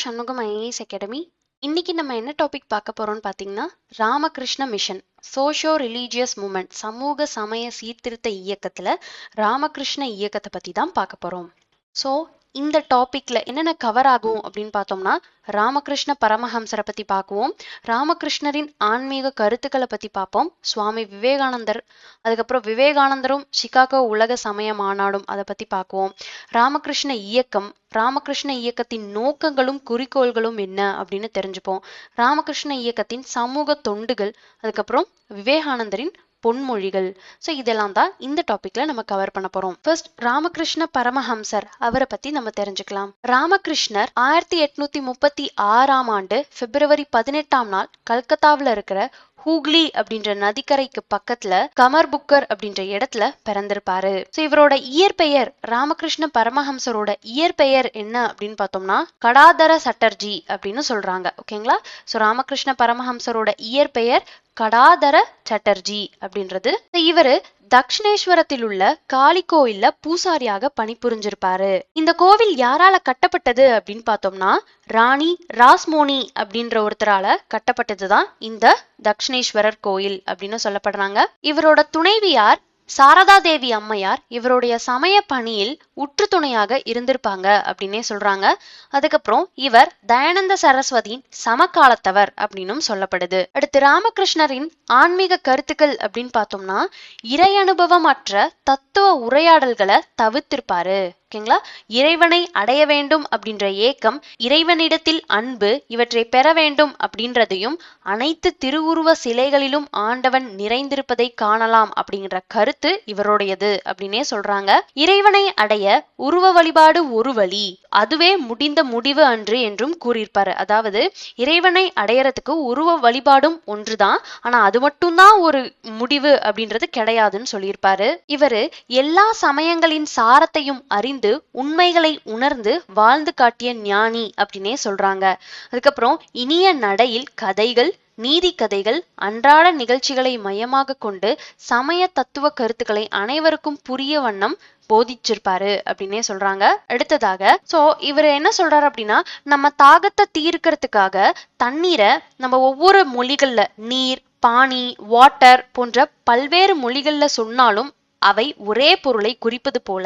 Shanmugam IAS academy இன்னைக்கு நம்ம என்ன டாபிக் பார்க்க போறோம்னு பார்த்தீங்கன்னா Ramakrishna mission socio religious movement சமூக சமய சீர்திருத்த இயக்கத்துல ராமகிருஷ்ண இயக்கத்தை பத்தி தான் பார்க்க போறோம். ஸோ இந்த டாபிக்ல என்னென்ன கவர் ஆகும் அப்படின்னு பார்த்தோம்னா ராமகிருஷ்ண பரமஹம்சரை பற்றி பார்க்குவோம். ராமகிருஷ்ணரின் ஆன்மீக கருத்துக்களை பற்றி பார்ப்போம். சுவாமி விவேகானந்தர் அதுக்கப்புறம் விவேகானந்தரும் சிகாகோ உலக சமய மாநாடும் அதை பற்றி பார்க்குவோம். ராமகிருஷ்ண இயக்கம் ராமகிருஷ்ண இயக்கத்தின் நோக்கங்களும் குறிக்கோள்களும் என்ன அப்படின்னு தெரிஞ்சுப்போம். ராமகிருஷ்ண இயக்கத்தின் சமூக தொண்டுகள் அதுக்கப்புறம் விவேகானந்தரின் பொன்மொழிகள். ஸோ இதெல்லாம் தான் இந்த டாபிக்ல நம்ம கவர் பண்ண போறோம். ஃபர்ஸ்ட் ராமகிருஷ்ண பரமஹம்சர். அவரை பத்தி நம்ம தெரிஞ்சுக்கலாம். ராமகிருஷ்ணர் ஆயிரத்தி எட்நூத்தி முப்பத்தி ஆறாம் ஆண்டு பிப்ரவரி பதினெட்டாம் நாள் கல்கத்தாவில் இருக்கிற ஹூக்லி அப்படின்ற நதிக்கரைக்கு பக்கத்துல கமர் புக்கர் அப்படின்ற இடத்துல பிறந்திருப்பாரு. ஸோ இவரோட இயற்பெயர் ராமகிருஷ்ண பரமஹம்சரோட இயற்பெயர் என்ன அப்படின்னு பார்த்தோம்னா கடாதர சட்டர்ஜி அப்படின்னு சொல்றாங்க. ஓகேங்களா ஸோ ராமகிருஷ்ண பரமஹம்சரோட இயற்பெயர் கடாதர சட்டர்ஜி அப்படின்றது. இவரு தக்ஷிணேஸ்வரத்தில் உள்ள காளி கோயில்ல பூசாரியாக பணிபுரிஞ்சிருப்பாரு. இந்த கோவில் யாரால கட்டப்பட்டது அப்படின்னு பார்த்தோம்னா ராணி ராஸ்மோனி அப்படின்ற ஒருத்தரால கட்டப்பட்டதுதான் இந்த தக்ஷிணேஸ்வரர் கோயில் அப்படின்னு சொல்லப்படுறாங்க. இவரோட துணைவியார் சாரதா தேவி அம்மையார் இவருடைய சமய பணியில் உற்று துணையாக இருந்திருப்பாங்க அப்படின்னே சொல்றாங்க. அதுக்கப்புறம் இவர் தயானந்த சரஸ்வதியின் சமகாலத்தவர் அப்படின்னும் சொல்லப்படுது. அடுத்து ராமகிருஷ்ணரின் ஆன்மீக கருத்துக்கள் அப்படின்னு பார்த்தோம்னா இறை அனுபவம் அற்ற தத்துவ உரையாடல்களை தவிர்த்திருப்பாரு. ஓகேங்களா? இறைவனை அடைய வேண்டும் அப்படின்ற ஏக்கம் இறைவனிடத்தில் அன்பு இவற்றை பெற வேண்டும் அப்படின்றதையும் அனைத்து திருவுருவ சிலைகளிலும் ஆண்டவன் நிறைந்திருப்பதை காணலாம் அப்படிங்கிற கருத்து இவருடையது அப்படின்னே சொல்றாங்க. இறைவனை அடைய உருவ வழிபாடு ஒரு வழி அதுவே முடிந்த முடிவு அன்று என்றும் கூறியிருப்பாரு. அதாவது இறைவனை அடையறதுக்கு உருவ வழிபாடும் ஒன்றுதான் ஆனா அது மட்டும்தான் ஒரு முடிவு அப்படின்றது கிடையாதுன்னு சொல்லியிருப்பாரு. இவரு எல்லா சமயங்களின் சாரத்தையும் அறிந்து அறிந்து உண்மைகளை உணர்ந்து வாழ்ந்து காட்டிய ஞானி அப்படின்னே சொல்றாங்க. அதுக்கப்புறம் இனிய நடையில் கதைகள் நீதி கதைகள் அன்றாட நிகழ்ச்சிகளை மையமாக கொண்டு சமய தத்துவ கருத்துக்களை அனைவருக்கும் புரிய வண்ணம் போதிச்சிருப்பாரு அப்படின்னே சொல்றாங்க. அடுத்ததாக சோ இவர் என்ன சொல்றாரு அப்படின்னா நம்ம தாகத்தை தீர்க்கறதுக்காக தண்ணீரை நம்ம ஒவ்வொரு மொழிகள்ல நீர் பானி வாட்டர் போன்ற பல்வேறு மொழிகள்ல சொன்னாலும் அவை ஒரே பொருளை குறிப்பது போல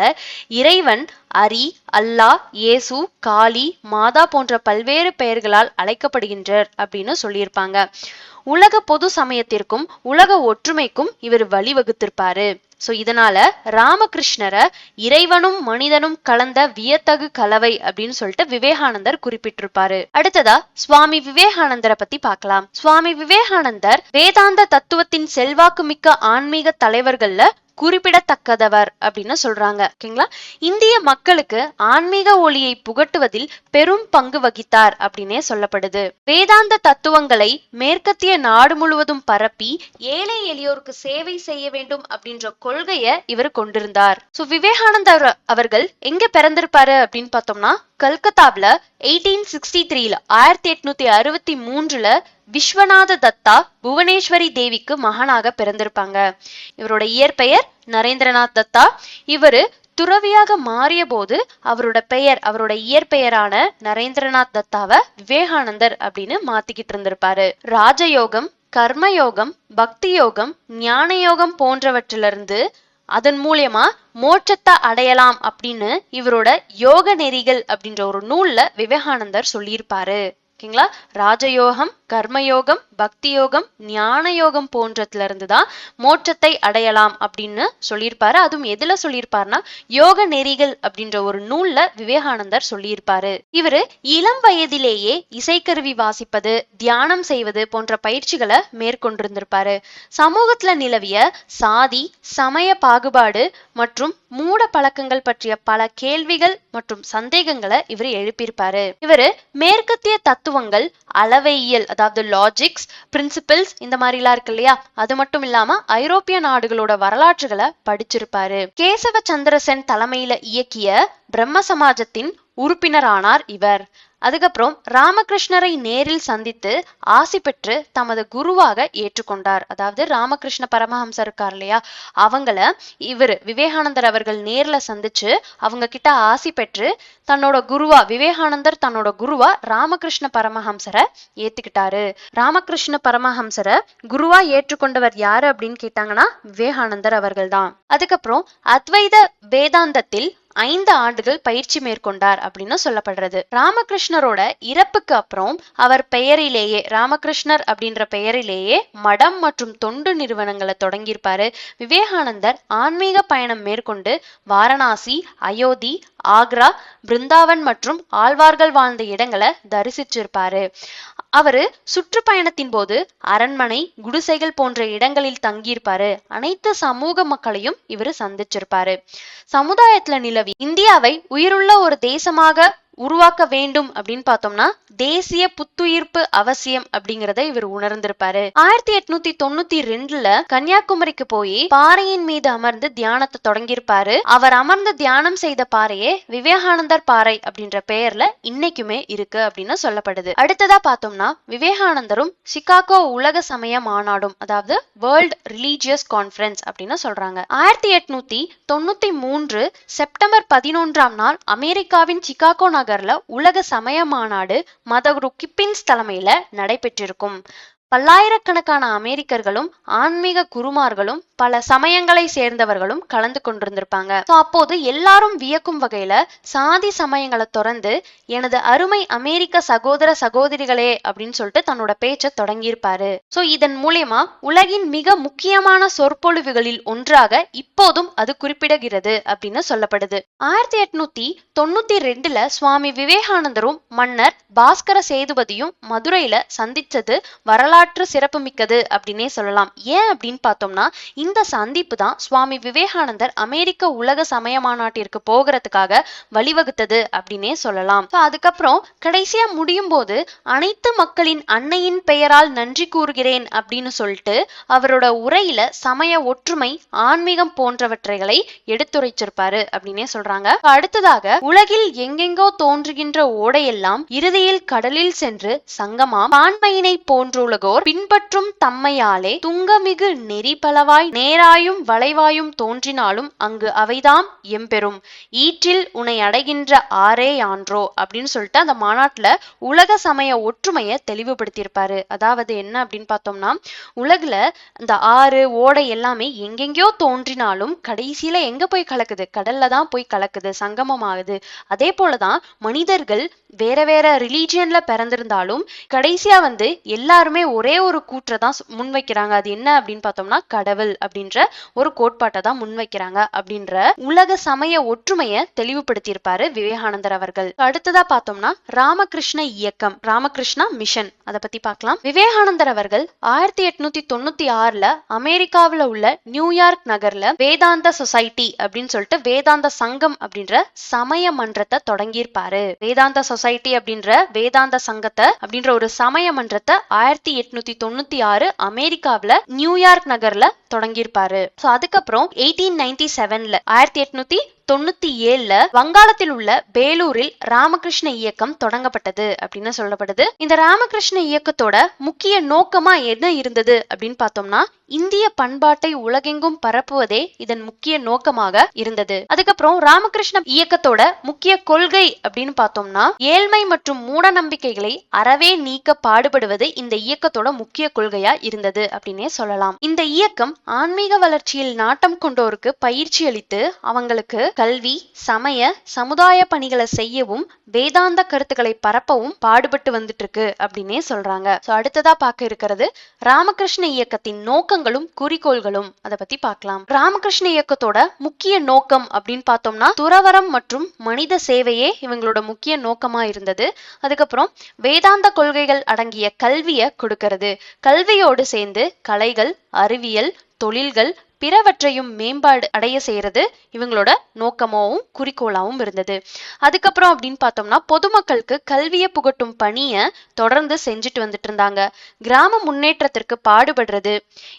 இறைவன் அரி அல்லாஹ் இயேசு காளி மாதா போன்ற பல்வேறு பெயர்களால் அழைக்கப்படுகின்றார் அப்படின்னு சொல்லியிருப்பாங்க. உலக பொது சமயத்திற்கும் உலக ஒற்றுமைக்கும் இவர் வழிவகுத்திருப்பாரு. ஸோ இதனால ராமகிருஷ்ணரை இறைவனும் மனிதனும் கலந்த வியத்தகு கலவை அப்படின்னு சொல்லிட்டு விவேகானந்தர் குறிப்பிட்டிருப்பாரு. அடுத்ததா சுவாமி விவேகானந்தரை பத்தி பார்க்கலாம். சுவாமி விவேகானந்தர் வேதாந்த தத்துவத்தின் செல்வாக்கு மிக்க ஆன்மீக தலைவர்கள்ல குறிப்பிடத்தக்கதவர் அப்படின்னு சொல்றாங்க. ஓகேங்களா? இந்திய மக்களுக்கு ஆன்மீக ஒளியை புகட்டுவதில் பெரும் பங்கு வகித்தார் அப்படின்னே சொல்லப்படுது. வேதாந்த தத்துவங்களை மேற்கத்திய நாடு முழுவதும் பரப்பி ஏழை எளியோருக்கு சேவை செய்ய வேண்டும் அப்படின்ற கொள்கைய இவர் கொண்டிருந்தார். சோ விவேகானந்தர் அவர்கள் எங்க பிறந்திருப்பாரு அப்படின்னு பார்த்தோம்னா கல்கத்தாவில எயிட்டீன் சிக்ஸ்டி த்ரீல ஆயிரத்தி எட்நூத்தி அறுபத்தி மூன்றுல விஸ்வநாத தத்தா புவனேஸ்வரி தேவிக்கு மகனாக பிறந்திருப்பாங்க. இவரோட இயற்பெயர் நரேந்திரநாத் தத்தா. இவரு துறவியாக மாறிய போது அவரோட பெயர் அவரோட இயற்பெயரான நரேந்திரநாத் தத்தாவை விவேகானந்தர் அப்படின்னு மாத்திக்கிட்டு இருந்திருப்பாரு. ராஜயோகம் கர்மயோகம் பக்தி யோகம் ஞான யோகம் போன்றவற்றிலிருந்து அதன் மூலியமா மோட்சத்தை அடையலாம் அப்படின்னு இவரோட யோக நெறிகள் அப்படின்ற ஒரு நூல்ல விவேகானந்தர் சொல்லியிருப்பாரு. ஓகேங்களா? ராஜயோகம் கர்மயோகம் பக்தி யோகம் ஞான யோகம் போன்றதுல இருந்து தான் மோட்சத்தை அடையலாம் அப்படின்னு சொல்லியிருப்பாரு. அதுவும் எதுல சொல்லியிருப்பாருன்னா யோக நெறிகள் அப்படின்ற ஒரு நூல்ல விவேகானந்தர் சொல்லியிருப்பாரு. இவரு இளம் வயதிலேயே இசைக்கருவி வாசிப்பது தியானம் செய்வது போன்ற பயிற்சிகளை மேற்கொண்டிருந்திருப்பாரு. சமூகத்துல நிலவிய சாதி சமய பாகுபாடு மற்றும் மூட பழக்கங்கள் பற்றிய பல கேள்விகள் மற்றும் சந்தேகங்களை இவர் எழுப்பியிருப்பாரு. இவர் மேற்கத்திய தத்துவங்கள் அளவையியல் அதாவது லாஜிக்ஸ் பிரின்சிபிள்ஸ் இந்த மாதிரிலாம் இருக்கு இல்லையா? அது மட்டும் இல்லாம ஐரோப்பிய நாடுகளோட வரலாற்றுகளை படிச்சிருப்பாரு. கேசவ சந்திரசென் தலைமையில இயக்கிய பிரம்ம சமாஜத்தின் உறுப்பினரானார் இவர். அதுக்கப்புறம் ராமகிருஷ்ணரை நேரில் சந்தித்து ஆசி பெற்று தமது குருவாக ஏற்றுக்கொண்டார். அதாவது ராமகிருஷ்ண பரமஹம்சர் இருக்கார் இல்லையா? அவங்கள இவர் விவேகானந்தர் அவர்கள் நேர்ல சந்திச்சு அவங்க கிட்ட ஆசி பெற்று தன்னோட குருவா விவேகானந்தர் தன்னோட குருவா ராமகிருஷ்ண பரமஹம்சரை ஏத்துக்கிட்டாரு. ராமகிருஷ்ண பரமஹம்சரை குருவா ஏற்றுக்கொண்டவர் யாரு அப்படின்னு கேட்டாங்கன்னா விவேகானந்தர் அவர்கள் தான் அதுக்கப்புறம் அத்வைத வேதாந்தத்தில் ஐந்து ஆண்டுகள் பயிற்சி மேற்கொண்டார் அப்படின்னு சொல்லப்படுறது. ராமகிருஷ்ணரோட இறப்புக்கு அப்புறம் அவர் பெயரிலேயே ராமகிருஷ்ணர் அப்படின்ற பெயரிலேயே மடம் மற்றும் தொண்டு நிறுவனங்களை தொடங்கியிருப்பாரு. விவேகானந்தர் ஆன்மீக பயணம் மேற்கொண்டு வாரணாசி அயோத்தி ஆக்ரா பிருந்தாவன் மற்றும் ஆழ்வார்கள் வாழ்ந்த இடங்களை தரிசிச்சிருப்பாரு. அவரு சுற்றுப்பயணத்தின் போது அரண்மனை குடிசைகள் போன்ற இடங்களில் தங்கியிருப்பாரு. அனைத்து சமூக மக்களையும் இவர் சந்திச்சிருப்பாரு. சமுதாயத்துல நிலவி இந்தியாவை உயிருள்ள ஒரு தேசமாக உருவாக்க வேண்டும் அப்படின்னு பார்த்தோம்னா தேசிய புத்துயிர்ப்பு அவசியம் அப்படிங்கறத இவர் உணர்ந்திருப்பாரு. ஆயிரத்தி எட்நூத்தி தொண்ணூத்தி ரெண்டுல கன்னியாகுமரிக்கு போய் பாறையின் மீது அமர்ந்து தியானத்தை தொடங்கியிருப்பாரு. அவர் அமர்ந்து தியானம் செய்த பாறையே விவேகானந்தர் பாறை அப்படின்ற பெயர்ல இன்னைக்குமே இருக்கு அப்படின்னு சொல்லப்படுது. அடுத்ததா பார்த்தோம்னா விவேகானந்தரும் சிகாகோ உலக சமய மாநாடும் அதாவது வேர்ல்ட் ரிலீஜியஸ் கான்ஃபரன்ஸ் அப்படின்னு சொல்றாங்க. ஆயிரத்தி எட்நூத்தி தொண்ணூத்தி மூன்று செப்டம்பர் பதினொன்றாம் நாள் அமெரிக்காவின் சிகாகோ நகர்ல உலக சமய மாநாடு மதகுரு கிப்பின்ஸ் தலைமையில நடைபெற்றிருக்கும். பல்லாயிரக்கணக்கான அமெரிக்கர்களும் ஆன்மீக குருமார்களும் பல சமயங்களை சேர்ந்தவர்களும் கலந்து கொண்டிருந்திருப்பாங்க. So, அப்போது எல்லாரும் வியக்கும் வகையில சாதி சமயங்களை திறந்து எனது அருமை அமெரிக்க சகோதர சகோதரிகளே அப்படின்னு சொல்லிட்டு தன்னோட பேச்சை தொடங்கியிருப்பாரு. சோ இதன் மூலயமா உலகின் மிக முக்கியமான சொற்பொழிவுகளில் ஒன்றாக இப்போதும் அது குறிப்பிடுகிறது அப்படின்னு சொல்லப்படுது. ஆயிரத்தி எட்நூத்தி தொண்ணூத்தி ரெண்டுல சுவாமி விவேகானந்தரும் மன்னர் பாஸ்கர சேதுபதியும் மதுரையில சந்திச்சது வரலாற்று சிறப்புமிக்கது அப்படின்னே சொல்லலாம். ஏன் அப்படின்னு பார்த்தோம்னா இந்த சந்திப்பு தான் சுவாமி விவேகானந்தர் அமெரிக்க உலக சமய மாநாட்டிற்கு போகிறதுக்காக வழிவகுத்தது அப்படின்னே சொல்லலாம். அதுக்கப்புறம் கடைசியா முடியும் போது அனைத்து மக்களின் அன்னையின் பெயரால் நன்றி கூறுகிறேன் அப்படின்னு சொல்லிட்டு அவரோட உரையில சமய ஒற்றுமை ஆன்மீகம் போன்றவற்றைகளை எடுத்துரைச்சிருப்பாரு அப்படின்னே சொல்றாங்க. அடுத்ததாக உலகில் எங்கெங்கோ தோன்றுகின்ற ஓடையெல்லாம் இறுதியில் கடலில் சென்று சங்கமாம். பான்மையினை போன்றுலகோர் பின்பற்றும் தம்மையாலே துங்கமிகு நெறி பலவாய் நேராயும் வளைவாயும் தோன்றினாலும் அங்கு அவைதாம் எம்பெரும். ஈற்றில் உன்னை அடைகின்ற ஆரே யான்றோ அப்படின்னு சொல்லிட்டு அந்த மாநாட்டுல உலக சமய ஒற்றுமையை தெளிவுபடுத்தியிருப்பாரு. அதாவது என்ன அப்படின்னு பார்த்தோம்னா உலகுல இந்த ஆறு ஓடை எல்லாமே எங்கெங்கேயோ தோன்றினாலும் கடைசியில எங்க போய் கலக்குது? கடல்ல தான் போய் கலக்குது சங்கமம் ஆகுது. அதே போலதான் மனிதர்கள் வேற வேற ரிலீஜியன்ல பிறந்திருந்தாலும் கடைசியா வந்து எல்லாருமே ஒரே ஒரு கூற்றை தான் முன்வைக்கிறாங்க. அது என்ன அப்படின்னு பார்த்தோம்னா கடவுள் அப்படின்ற ஒரு கோட்பாட்டை தான் முன்வைக்கிறாங்க அப்படின்ற உலக சமய ஒற்றுமையை தெளிவுபடுத்தியிருப்பாரு விவேகானந்தர் அவர்கள். அடுத்ததா பார்த்தோம்னா ராமகிருஷ்ண இயக்கம் ராமகிருஷ்ணா மிஷன் அதை பத்தி பார்க்கலாம். விவேகானந்தர் அவர்கள் ஆயிரத்தி எட்நூத்தி தொண்ணூத்தி ஆறுல அமெரிக்காவுல உள்ள நியூயார்க் நகர்ல வேதாந்த சொசைட்டி அப்படின்னு சொல்லிட்டு வேதாந்த சங்கம் அப்படின்ற சமய மன்றத்தை தொடங்கியிருப்பாரு. வேதாந்த சொசைட்டி அப்படின்ற வேதாந்த சங்கத்தை அப்படின்ற ஒரு சமய மன்றத்தை ஆயிரத்தி எட்நூத்தி தொண்ணூத்தி ஆறு அமெரிக்காவில் நியூயார்க் நகர்ல தொடங்கியிருப்பாரு ஸோ அதுக்கப்புறம் எயிட்டீன் நைன்டி செவன்ல ஆயிரத்தி எட்நூத்தி தொண்ணூத்தி ஏழுல வங்காளத்தில் உள்ள பேலூரில் ராமகிருஷ்ண இயக்கம் தொடங்கப்பட்டது அப்படின்னு சொல்லப்படுது. இந்த ராமகிருஷ்ண இயக்கத்தோட முக்கிய நோக்கமா என்ன இருந்தது அப்படின்னு பார்த்தோம்னா இந்திய பண்பாட்டை உலகெங்கும் பரப்புவதே இதன் முக்கிய நோக்கமாக இருந்தது. அதுக்கப்புறம் ராமகிருஷ்ண இயக்கத்தோட முக்கிய கொள்கை அப்படின்னு பார்த்தோம்னா ஏழ்மை மற்றும் மூட நம்பிக்கைகளை அறவே நீக்க பாடுபடுவது இந்த இயக்கத்தோட முக்கிய கொள்கையா இருந்தது அப்படின்னே சொல்லலாம். இந்த இயக்கம் ஆன்மீக வளர்ச்சியில் நாட்டம் கொண்டோருக்கு பயிற்சி அளித்து அவங்களுக்கு கல்வி சமய சமுதாய பணிகளை செய்யவும் வேதாந்த கருத்துக்களை பரப்பவும் பாடுபட்டு வந்துட்டு இருக்கு அப்படின்னே சொல்றாங்க. சோ அடுத்ததா பார்க்க இருக்கிறது ராமகிருஷ்ண இயக்கத்தின் நோக்கங்களும் குறிக்கோள்களும். அதை பத்தி பார்க்கலாம். ராமகிருஷ்ண இயக்கத்தோட முக்கிய நோக்கம் அப்படின்னு பார்த்தோம்னா துறவரம் மற்றும் மனித சேவையே இவங்களோட முக்கிய நோக்கமா இருந்தது. அதுக்கப்புறம் வேதாந்த கொள்கைகள் அடங்கிய கல்வியை கொடுக்கிறது. கல்வியோடு சேர்ந்து கலைகள் அறிவியல் தொழில்கள் பிறவற்றையும் மேம்பாடு அடைய செய்யறது இவங்களோட நோக்கமாவும் குறிக்கோளாவும் இருந்தது. அதுக்கப்புறம் அப்படின்னு பார்த்தோம்னா பொதுமக்களுக்கு கல்வியை புகட்டும் பணியை தொடர்ந்து செஞ்சுட்டு வந்துட்டு இருந்தாங்க. கிராம முன்னேற்றத்திற்கு பாடுபடுறது.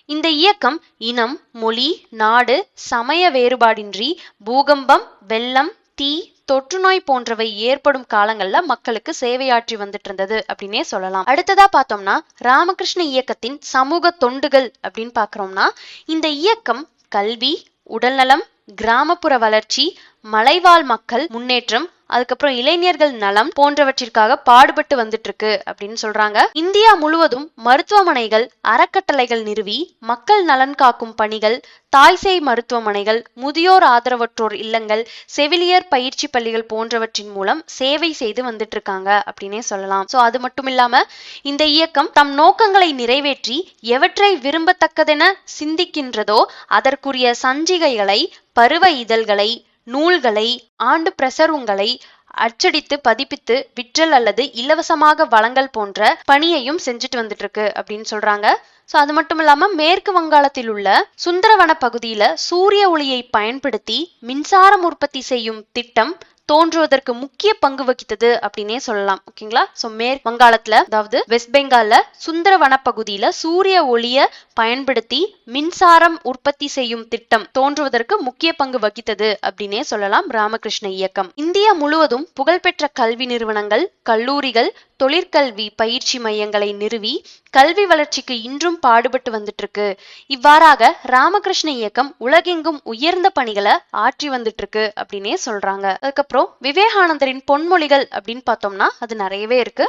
இந்த இயக்கம் இனம் மொழி நாடு சமய வேறுபாடின்றி பூகம்பம் வெள்ளம் தீ தொற்று நோய் போன்றவை ஏற்படும் காலங்கள்ல மக்களுக்கு சேவையாற்றி வந்துட்டு இருந்தது அப்படின்னே சொல்லலாம். அடுத்ததா பார்த்தோம்னா ராமகிருஷ்ண இயக்கத்தின் சமூக தொண்டுகள் அப்படின்னு பாக்குறோம்னா இந்த இயக்கம் கல்வி உடல்நலம் கிராமப்புற வளர்ச்சி மலைவாழ் மக்கள் முன்னேற்றம் அதுக்கப்புறம் இளைஞர்கள் நலம் போன்றவற்றிற்காக பாடுபட்டு வந்துட்டு இருக்கு அப்படின்னு சொல்றாங்க. இந்தியா முழுவதும் மருத்துவமனைகள் அறக்கட்டளைகள் நிறுவி மக்கள் நலன் காக்கும் பணிகள் தாய்சேய் மருத்துவமனைகள் முதியோர் ஆதரவற்றோர் இல்லங்கள் செவிலியர் பயிற்சி பள்ளிகள் போன்றவற்றின் மூலம் சேவை செய்து வந்துட்டு இருக்காங்க அப்படின்னே சொல்லலாம். சோ அது மட்டும் இல்லாம இந்த இயக்கம் தம் நோக்கங்களை நிறைவேற்றி எவற்றை விரும்பத்தக்கதென சிந்திக்கின்றதோ அதற்குரிய சஞ்சிகைகளை பருவ இதழ்களை நூல்களை ஆண்டு பிரசருங்களை அச்சடித்து பதிப்பித்து விற்றல் அல்லது இலவசமாக வழங்கல் போன்ற பணியையும் செஞ்சுட்டு வந்துட்டு இருக்கு அப்படின்னு சொல்றாங்க. சோ அது மட்டும் இல்லாம மேற்கு வங்காளத்தில் உள்ள சுந்தரவன பகுதியில சூரிய ஒளியை பயன்படுத்தி மின்சாரம் உற்பத்தி செய்யும் திட்டம் தோன்றுவதற்கு முக்கிய பங்கு வகித்தது அப்படின்னே சொல்லலாம். ஓகேங்களா? ஸோ மேற்கு வங்காளத்துல அதாவது வெஸ்ட் பெங்கால்ல சுந்தர வனப்பகுதியில சூரிய ஒளிய பயன்படுத்தி மின்சாரம் உற்பத்தி செய்யும் திட்டம் தோன்றுவதற்கு முக்கிய பங்கு வகித்தது அப்படின்னே சொல்லலாம் ராமகிருஷ்ண இயக்கம். இந்தியா முழுவதும் புகழ்பெற்ற கல்வி நிறுவனங்கள் கல்லூரிகள் தொழிற்கல்வி பயிற்சி மையங்களை நிறுவி கல்வி வளர்ச்சிக்கு இன்றும் பாடுபட்டு வந்துட்டு இருக்கு இவ்வாறாக ராமகிருஷ்ண இயக்கம் உலகெங்கும் உயர்ந்த பணிகளை ஆற்றி வந்துட்டு இருக்கு அப்படின்னே சொல்றாங்க. அதுக்கப்புறம் அப்புறம் விவேகானந்தரின் பொன்மொழிகள் அப்படின்னு பார்த்தோம்னா அது நிறையவே இருக்கு.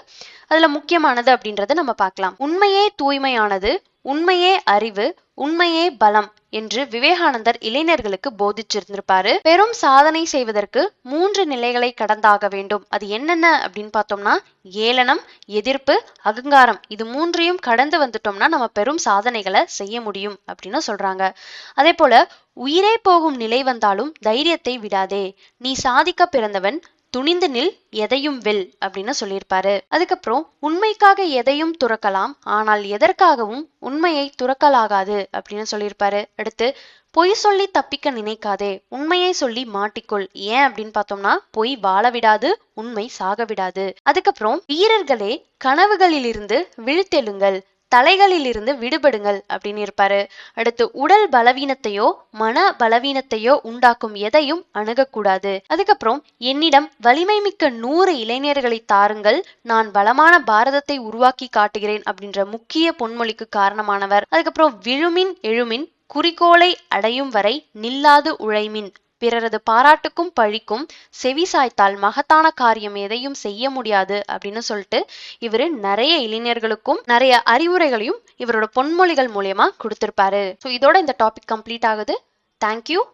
அதுல முக்கியமானது அப்படின்றத நம்ம பார்க்கலாம். உண்மையே தூய்மையானது உண்மையே அறிவு உண்மையே பலம் என்று விவேகானந்தர் இளைஞர்களுக்கு போதிச்சிருந்திருப்பாரு. பெரும் சாதனை செய்வதற்கு மூன்று நிலைகளை கடந்தாக வேண்டும். அது என்னென்ன அப்படின்னு பார்த்தோம்னா ஏளனம் எதிர்ப்பு அகங்காரம். இது மூன்றையும் கடந்து வந்துட்டோம்னா நம்ம பெரும் சாதனைகளை செய்ய முடியும் அப்படின்னு சொல்றாங்க. அதே போல உயிரே போகும் நிலை வந்தாலும் தைரியத்தை விடாதே. நீ சாதிக்க பிறந்தவன் துணிந்து நில் எதையும் வெல் அப்படின்னு சொல்லியிருப்பாரு. அதுக்கப்புறம் உண்மைக்காக எதையும் துறக்கலாம் ஆனால் எதற்காகவும் உண்மையை துறக்கலாகாது அப்படின்னு சொல்லியிருப்பாரு. அடுத்து பொய் சொல்லி தப்பிக்க நினைக்காதே உண்மையை சொல்லி மாட்டிக்கொள். ஏன் அப்படின்னு பார்த்தோம்னா பொய் வாழ விடாது உண்மை சாக விடாது. அதுக்கப்புறம் வீரர்களே கனவுகளிலிருந்து விழித்தெழுங்கள். தலைகளிலிருந்து விடுபடுங்கள் அப்படின்னு இருப்பாரு. அடுத்து உடல் பலவீனத்தையோ மன பலவீனத்தையோ உண்டாக்கும் எதையும் அணுகக்கூடாது. அதுக்கப்புறம் என்னிடம் வலிமை மிக்க நூறு இளைஞர்களை தாருங்கள். நான் பலமான பாரதத்தை உருவாக்கி காட்டுகிறேன் அப்படின்ற முக்கிய பொன்மொழிக்கு காரணமானவர். அதுக்கப்புறம் விழுமின் எழுமின் குறிக்கோளை அடையும் வரை நில்லாது உழைமின் பிறரது பாராட்டுக்கும் பழிக்கும் செவி சாய்த்தால் மகத்தான காரியம் எதையும் செய்ய முடியாது அப்படின்னு சொல்லிட்டு இவரு நிறைய இளைஞர்களுக்கும் நிறைய அறிவுரைகளையும் இவரோட பொன்மொழிகள் மூலியமா கொடுத்திருப்பாரு. ஸோ இதோட இந்த டாபிக் கம்ப்ளீட் ஆகுது. தேங்க்யூ